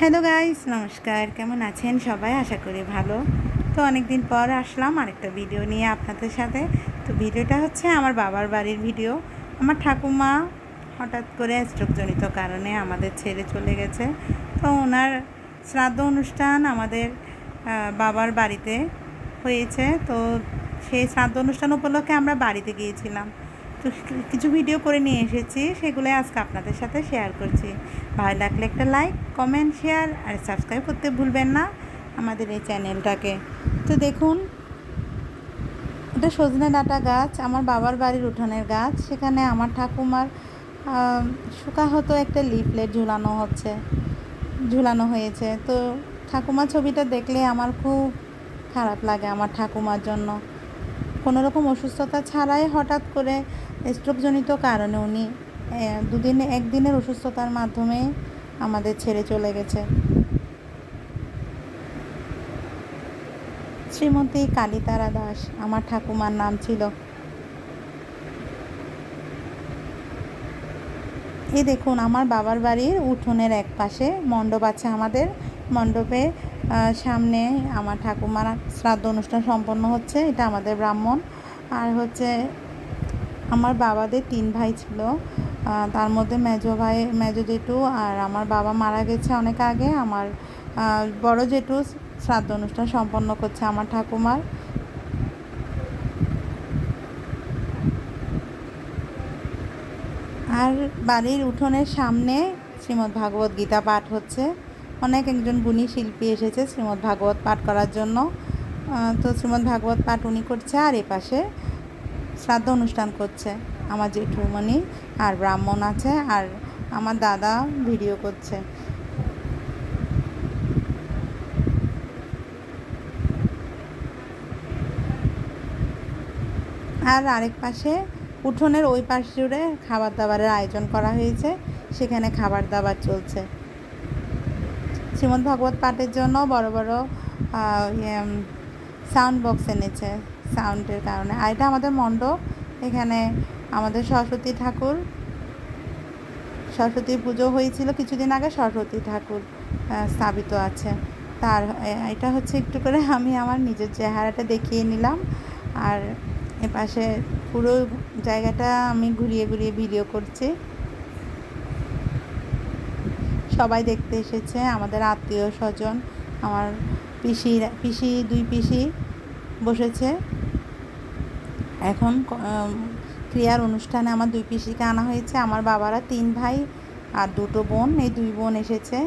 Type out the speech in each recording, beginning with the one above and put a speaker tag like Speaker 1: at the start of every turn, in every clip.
Speaker 1: Hello guys, নমস্কার। কেমন আছেন সবাই? আশা করি ভালো। তো অনেক দিন পর আসলাম আরেকটা ভিডিও নিয়ে আপনাদের সাথে। তো ভিডিওটা হচ্ছে আমার বাবার বাড়ির ভিডিও। আমার ঠাকুমা হঠাৎ করে স্ট্রোকজনিত কারণে আমাদের ছেড়ে চলে গেছে। তো ওনার শ্রাদ্ধ অনুষ্ঠান আমাদের বাবার বাড়িতে হয়েছে। তো সেই শ্রাদ্ধ অনুষ্ঠান উপলক্ষে আমরা বাড়িতে গিয়েছিলাম। তো কিছু ভিডিও করে নিয়ে এসেছি সেগুলো আজকে আপনাদের সাথে শেয়ার করছি। ভালো লাগলে একটা লাইক কমেন্ট শেয়ার আর সাবস্ক্রাইব করতে ভুলবেন না আমাদের এই চ্যানেলটাকে তো দেখুন এটা সজনে ডাঁটা গাছ আমার বাবার বাড়ির উঠানের গাছ সেখানে আমার ঠাকুমার আহ, শুকাহত একটা লিফলেট ঝুলানো হচ্ছে ঝুলানো হয়েছে। তো ঠাকুমা ছবিটা দেখলে আমার খুব খারাপ লাগে আমার ঠাকুমার জন্য। কোনো রকম অসুস্থতা ছাড়াই হঠাৎ করে স্ট্রোকজনিত কারণে উনি দুদিনে, একদিনের অসুস্থতার মাধ্যমে আমাদের ছেড়ে চলে গেছে। শ্রীমতী কালীতারা দাস, আমার ঠাকুমার নাম ছিল। এই দেখুন, আমার বাবার বাড়ির উঠোনের এক পাশে মণ্ডপ আছে আমাদের। মণ্ডপে সামনে আমার ঠাকুমার শ্রাদ্ধ অনুষ্ঠান সম্পন্ন হচ্ছে, এটা আমাদের ব্রাহ্মণ। আর হচ্ছে আমার বাবাদের তিন ভাই ছিল। তার মধ্যে মেজো ভাই, মেজো জেঠু আর আমার বাবা মারা গেছে অনেক আগে। আমার বড় জেঠু শ্রাদ্ধ অনুষ্ঠান সম্পন্ন করছে আমার ঠাকুমার। আর বাড়ির উঠোনের সামনে শ্রীমদ্ ভাগবত গীতা পাঠ হচ্ছে। অনেক একজন গুণী শিল্পী এসেছে শ্রীমদ্ ভাগবত পাঠ করার জন্য। তো শ্রীমদ্ ভাগবত পাঠ উনি করছে। আর এ পাশে শ্রাদ্ধ অনুষ্ঠান করছে আমার জেঠুমণি আর ব্রাহ্মণ আছে আর আমার দাদা ভিডিও করছে। আর আরেক পাশে উঠোনের ওই পাশ জুড়ে খাবার দাবারের আয়োজন করা হয়েছে, সেখানে খাবার দাবার চলছে। শ্রীমদ্ ভাগবত পাঠের জন্য বড় বড় সাউন্ড বক্স এনেছে। সাউন্ডের কারণে। আর এটা আমাদের মণ্ডপ, এখানে আমাদের সরস্বতী ঠাকুর। সরস্বতী পুজো হয়েছিল কিছুদিন আগে, সরস্বতী ঠাকুর স্থাপিত আছে। তার এটা হচ্ছে একটু করে আমি আমার নিজের চেহারাটা দেখিয়ে নিলাম। আর এপাশে পুরো জায়গাটা আমি ঘুরিয়ে ঘুরিয়ে ভিডিও করছি। সবাই দেখতে এসেছে, আমাদের আত্মীয় স্বজন, আমার পিসি পিসি, দুই পিসি বসেছে। এখন ক্রিয়ার অনুষ্ঠানে আমার দুই পিসিকে আনা হয়েছে, আমার বাবারা তিন ভাই আর দুটো বোন, এই দুই বোন এসেছে।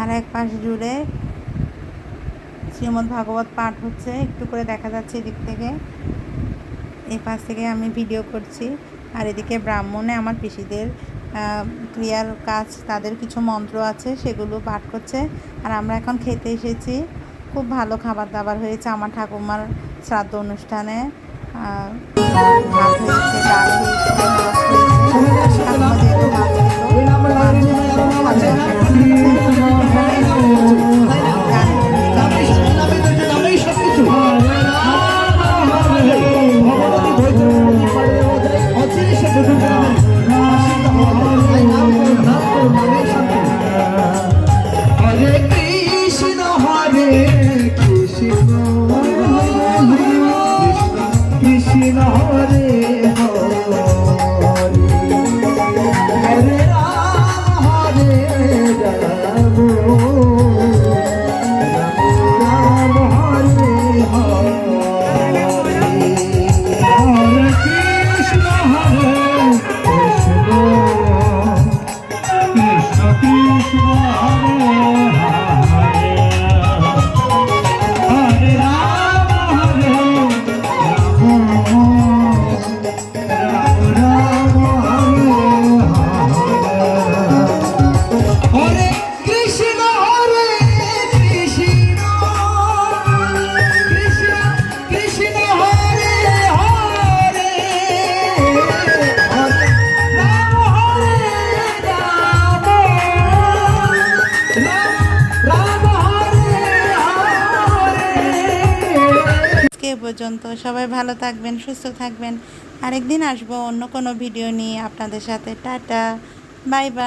Speaker 1: আর এক পাশ জুড়ে শ্রীমদ্ ভাগবত পাঠ হচ্ছে, একটু করে দেখা যাচ্ছে এদিক থেকে। এই পাশ থেকে আমি ভিডিও করছি, আর এদিকে ব্রাহ্মণে আমার পিসিদের ক্রিয়ার কাজ তাদের কিছু মন্ত্র আছে সেগুলো পাঠ করছে। আর আমরা এখন খেতে এসেছি। খুব ভালো খাবার দাবার হয়েছে আমার ঠাকুমার শ্রাদ্ধ অনুষ্ঠানে। ভাত হয়েছে ডাল হয়েছে মাছ হয়েছে। ঠাকুমা যেহেতু মাছ খেলো,
Speaker 2: Thank you.
Speaker 1: আজকে এ পর্যন্ত। সবাই ভালো থাকবেন, সুস্থ থাকবেন। আরেকদিন আসব অন্য কোনো ভিডিও নিয়ে আপনাদের সাথে। Tata, bye bye.